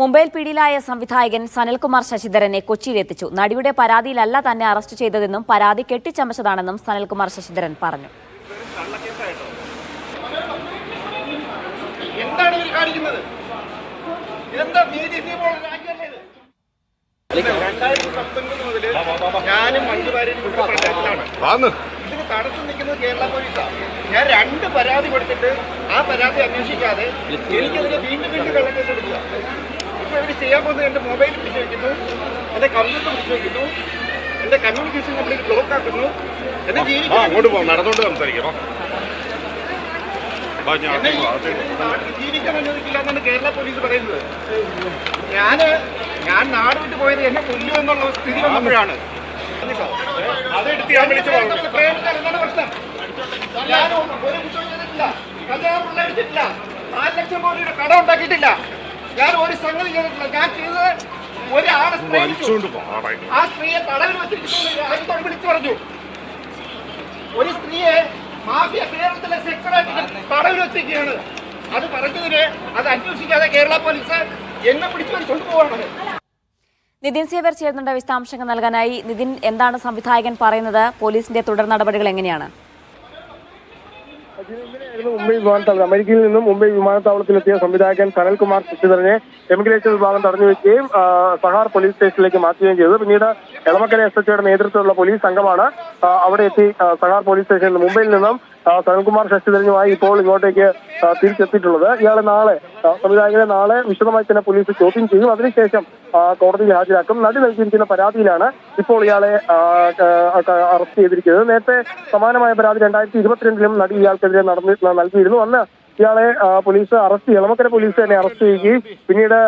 മുംബൈയിൽ പിടിയിലായ സംവിധായകൻ സനൽകുമാർ ശശിധരനെ കൊച്ചിയിലെത്തിച്ചു നടിയുടെ പരാതിയിലല്ല തന്നെ അറസ്റ്റ് ചെയ്തതെന്നും പരാതി കെട്ടിച്ചമച്ചതാണെന്നും സനൽകുമാർ ശശിധരൻ പറഞ്ഞു? രണ്ടായിരത്തി പത്തൊൻപത് മുതൽ ഞാനും പഞ്ചായത്തിലാണ്. ഇതിന് തടസ്സം നിൽക്കുന്നത് കേരള പോലീസാണ് ഞാൻ രണ്ട് പരാതി കൊടുത്തിട്ട് ആ പരാതി അന്വേഷിക്കാതെ എനിക്കെതിരെ വീണ്ടും വീണ്ടും കള്ളക്കേസ് എടുക്കുക ഇപ്പൊ ഇവർ ചെയ്യാൻ പോകുന്നത് എന്റെ മൊബൈൽ പിടിച്ചു വയ്ക്കുന്നു എന്റെ കമ്പ്യൂട്ടർ പിടിച്ചു വയ്ക്കുന്നു എന്റെ കമ്മ്യൂണിക്കേഷൻ കംപ്ലീറ്റ് ബ്ലോക്ക് ആക്കുന്നു. എന്നെ ജീവിക്കാൻ അങ്ങോട്ട് പോകാം നടന്നുകൊണ്ട് സംസാരിക്കണം ഞാൻ ജീവിക്കാൻ അനുവദിക്കില്ല എന്നാണ് കേരള പോലീസ് പറയുന്നത്. ഞാൻ ഞാൻ നാട് വിട്ട് പോയത് എന്നെ കൊല്ലു എന്നുള്ള സ്ഥിതി വന്നപ്പോഴാണ്? അതെടുത്ത് ഞാൻ വിളിച്ചു പ്രശ്നം? ഞാൻ ഒരു കുറ്റം ചെയ്തിട്ടില്ല. കല്യാണം പിള്ളേടിച്ചിട്ടില്ല നാല് ലക്ഷം കോടിയുടെ കട ഉണ്ടാക്കിയിട്ടില്ല. ഞാൻ ഒരു സംഗതി ചെയ്തിട്ടില്ല ഞാൻ ചെയ്തത് ഒരാളെ സ്ത്രീ ആ സ്ത്രീയെ തടവിൽ വെച്ചിരിക്കുന്നു. വിളിച്ചു പറഞ്ഞു. ഒരു സ്ത്രീയെ മാഫിയ കേരളത്തിലെ സെക്രട്ടറി തടവിൽ വെച്ചിരിക്കുകയാണ്. അത് പറഞ്ഞതിന് അത് അന്വേഷിക്കാതെ കേരള പോലീസ് എന്നെ പിടിച്ചു വലിച്ചോണ്ട് പോവാണ് നിതിൻ സേവർ ചേർന്നുണ്ട് വിശദാംശങ്ങൾ നൽകാനായി. നിതിൻ എന്താണ് സംവിധായകൻ പറയുന്നത്? പോലീസിന്റെ തുടർ നടപടികൾ എങ്ങനെയാണ്? മുംബൈ വിമാനത്താവളം അമേരിക്കയിൽ നിന്നും മുംബൈ വിമാനത്താവളത്തിലെത്തിയ സംവിധായകൻ സനൽകുമാർ ശശിധരനെ എമിഗ്രേഷൻ വിഭാഗം തടഞ്ഞു വെക്കുകയും സഹാർ പോലീസ് സ്റ്റേഷനിലേക്ക് മാറ്റുകയും ചെയ്തു. പിന്നീട് എളമക്കര എസ് എച്ച്ഒയുടെ നേതൃത്വത്തിലുള്ള പോലീസ് സംഘമാണ് അവിടെ എത്തി സഹാർ പോലീസ് സ്റ്റേഷനിൽ മുംബൈയിൽ നിന്നും സനൽകുമാർ ശശിധരനുമായി ഇപ്പോൾ ഇങ്ങോട്ടേക്ക് തിരിച്ചെത്തിയിട്ടുള്ളത്. ഇയാളെ നാളെ സംവിധായകനെ നാളെ വിശദമായി തന്നെ പോലീസ് ചോദ്യം ചെയ്യും. അതിനുശേഷം കോടതിയിൽ ഹാജരാക്കും. നടി നൽകിയിരിക്കുന്ന പരാതിയിലാണ് ഇപ്പോൾ ഇയാളെ അറസ്റ്റ് ചെയ്തിരിക്കുന്നത്. നേരത്തെ സമാനമായ പരാതി രണ്ടായിരത്തി ഇരുപത്തിരണ്ടിലും നടി ഇയാൾക്കെതിരെ നടന്നി നൽകിയിരുന്നു. അന്ന് ഇയാളെ പോലീസ് അറസ്റ്റ് എളമക്കര പോലീസ് തന്നെ അറസ്റ്റ് ചെയ്യുകയും പിന്നീട്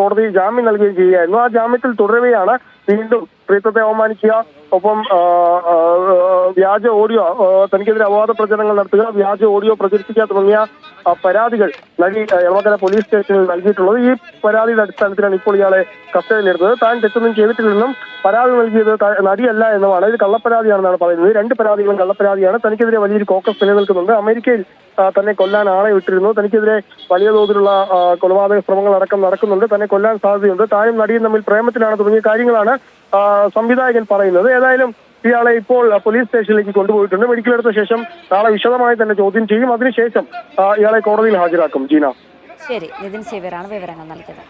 കോടതി ജാമ്യം നൽകുകയും ചെയ്യുകയായിരുന്നു. ആ ജാമ്യത്തിൽ തുടരവെയാണ് വീണ്ടും സ്ത്രീത്വത്തെ അവമാനിക്കുക ഒപ്പം വ്യാജ ഓഡിയോ തനിക്കെതിരെ അപവാദ പ്രചരണങ്ങൾ നടത്തുക വ്യാജ ഓഡിയോ പ്രചരിപ്പിക്കുക തുടങ്ങിയ പരാതികൾ നടി എളമക്കര പോലീസ് സ്റ്റേഷനിൽ നൽകിയിട്ടുള്ളത്. ഈ പരാതിയുടെ അടിസ്ഥാനത്തിലാണ് ഇപ്പോൾ ഇയാളെ കസ്റ്റഡിയിലെടുത്തത് താൻ തെറ്റൊന്നും ചെയ്തിട്ടില്ലെന്നും പരാതി നൽകിയത് നടിയല്ല എന്നുമാണ്. ഇത് കള്ളപ്പരാതിയാണെന്നാണ് പറയുന്നത്. രണ്ട് പരാതികളും കള്ളപ്പരാതിയാണ്. തനിക്കെതിരെ വലിയൊരു കോക്കസ് നിലനിൽക്കുന്നുണ്ട്. അമേരിക്കയിൽ തന്നെ കൊല്ലാൻ ആളെ വിട്ടിരുന്നു. തനിക്കെതിരെ വലിയ തോതിലുള്ള കൊലപാതക ശ്രമങ്ങൾ അടക്കം നടക്കുന്നുണ്ട്. തന്നെ കൊല്ലാൻ സാധ്യതയുണ്ട്. താനും നടിയും തമ്മിൽ പ്രേമത്തിലാണ് തുടങ്ങിയ കാര്യങ്ങളാണ് സംവിധായകൻ പറയുന്നത്. ഏതായാലും ഇയാളെ ഇപ്പോൾ പോലീസ് സ്റ്റേഷനിലേക്ക് കൊണ്ടുപോയിട്ടുണ്ട്. മെഡിക്കൽ എടുത്ത ശേഷം നാളെ വിശദമായി തന്നെ ചോദ്യം ചെയ്യും. അതിനുശേഷം ഇയാളെ കോടതിയിൽ ഹാജരാക്കും. ജീന. ശരി. നിതിൻ സേവ്യറാണ് വിവരങ്ങൾ നൽകിയത്.